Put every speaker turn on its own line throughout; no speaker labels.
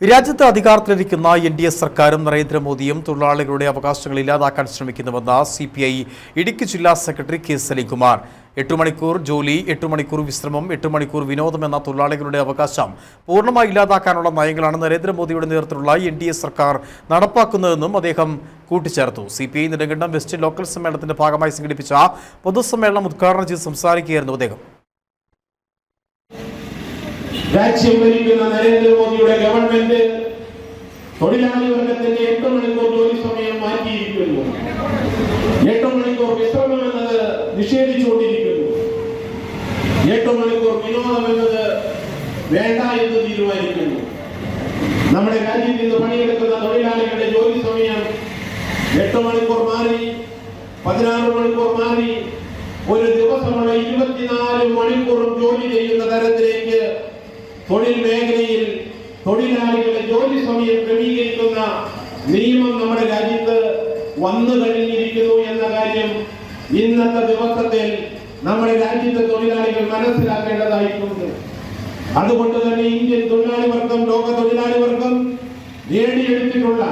രാജ്യത്ത് അധികാരത്തിലിരിക്കുന്ന N D A സർക്കാരും നരേന്ദ്രമോദിയും തൊഴിലാളികളുടെ അവകാശങ്ങൾ ഇല്ലാതാക്കാൻ ശ്രമിക്കുന്നുവെന്ന് സി പി ഐ ഇടുക്കി ജില്ലാ സെക്രട്ടറി കെ സലിംകുമാർ. എട്ട് മണിക്കൂർ ജോലി എട്ട് മണിക്കൂർ വിശ്രമം എട്ട് മണിക്കൂർ വിനോദം എന്ന തൊഴിലാളികളുടെ അവകാശം പൂർണമായി ഇല്ലാതാക്കാനുള്ള നയങ്ങളാണ് നരേന്ദ്രമോദിയുടെ നേതൃത്വത്തിലുള്ള എൻ ഡി എ സർക്കാർ നടപ്പാക്കുന്നതെന്നും അദ്ദേഹം കൂട്ടിച്ചേർത്തു. C P I Nedumkandam west local സമ്മേളനത്തിന്റെ ഭാഗമായി സംഘടിപ്പിച്ച പൊതുസമ്മേളനം ഉദ്ഘാടനം ചെയ്ത് സംസാരിക്കുകയായിരുന്നു അദ്ദേഹം.
ഗവൺമെന്റ് തൊഴിലാളി വർഗത്തിന്റെ എട്ട് മണിക്കൂർ ജോലി സമയം മാറ്റിയിരിക്കുന്നു. എട്ട് മണിക്കൂർ വിശ്രമം എന്നത് നിഷേധിച്ചുകൊണ്ടിരിക്കുന്നു. എട്ട് മണിക്കൂർ വിനോദം എന്നത് വേണ്ട എന്ന് തീരുമാനിക്കുന്നു. നമ്മുടെ രാജ്യത്ത് ഇന്ന് പണിയെടുക്കുന്ന തൊഴിലാളികളുടെ ജോലി സമയം എട്ട് മണിക്കൂർ മാറി പതിനാറ് മണിക്കൂർ മാറി ഒരു ദിവസമുള്ള ഇരുപത്തിനാല് മണിക്കൂറും ജോലി ചെയ്യുന്ന തരത്തിലേക്ക് തൊഴിൽ മേഖലയിൽ തൊഴിലാളികളുടെ ജോലി സമയം ക്രമീകരിക്കുന്ന നിയമം നമ്മുടെ രാജ്യത്ത് വന്നു കഴിഞ്ഞിരിക്കുന്നു എന്ന കാര്യം ഇന്നത്തെ ദിവസത്തിൽ നമ്മുടെ രാജ്യത്തെ തൊഴിലാളികൾ മനസ്സിലാക്കേണ്ടതായിട്ടുണ്ട്. അതുകൊണ്ട് തന്നെ ഇന്ത്യൻ തൊഴിലാളി വർഗം ലോക തൊഴിലാളി വർഗം നേടിയെടുത്തിട്ടുള്ള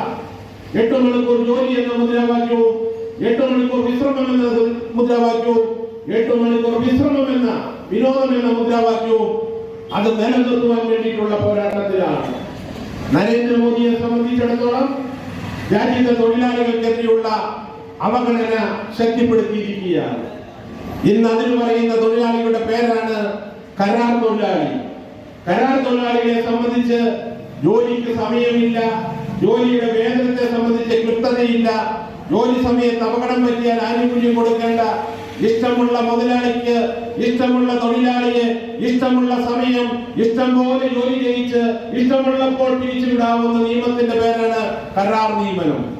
എട്ട് മണിക്കൂർ ജോലി എന്ന മുദ്രാവാക്യവും എട്ട് മണിക്കൂർ വിശ്രമം എന്ന മുദ്രാവാക്യവും എട്ട് മണിക്കൂർ വിശ്രമം എന്ന വിനോദം എന്ന മുദ്രാവാക്യവും അത് നിലനിർത്തുവാൻ വേണ്ടിയിട്ടുള്ള പോരാട്ടത്തിലാണ്. നരേന്ദ്രമോദിയെ സംബന്ധിച്ചിടത്തോളം രാജ്യത്തെ തൊഴിലാളികൾക്കെതിരെയുള്ള അവഗണന ശക്തിപ്പെടുത്തിയിരിക്കുകയാണ്. ഇന്ന് അതിന് പറയുന്ന തൊഴിലാളികളുടെ പേരാണ് കരാർ തൊഴിലാളി. കരാർ തൊഴിലാളികളെ സംബന്ധിച്ച് ജോലിക്ക് സമയമില്ല ജോലിയുടെ വേതനത്തെ സംബന്ധിച്ച് കൃത്യതയില്ല ജോലി സമയത്ത് അപകടം പറ്റിയാൽ ആനുകൂല്യം കൊടുക്കേണ്ട ഇഷ്ടമുള്ള മുതലാളിക്ക് ഇഷ്ടമുള്ള തൊഴിലാളിയെ ഇഷ്ടമുള്ള സമയം ഇഷ്ടം പോലെ ജോലി ചെയ്യിച്ച് ഇഷ്ടമുള്ളപ്പോൾ പിരിച്ചുവിടാവുന്ന നിയമത്തിന്റെ പേരാണ് കരാർ നിയമനം.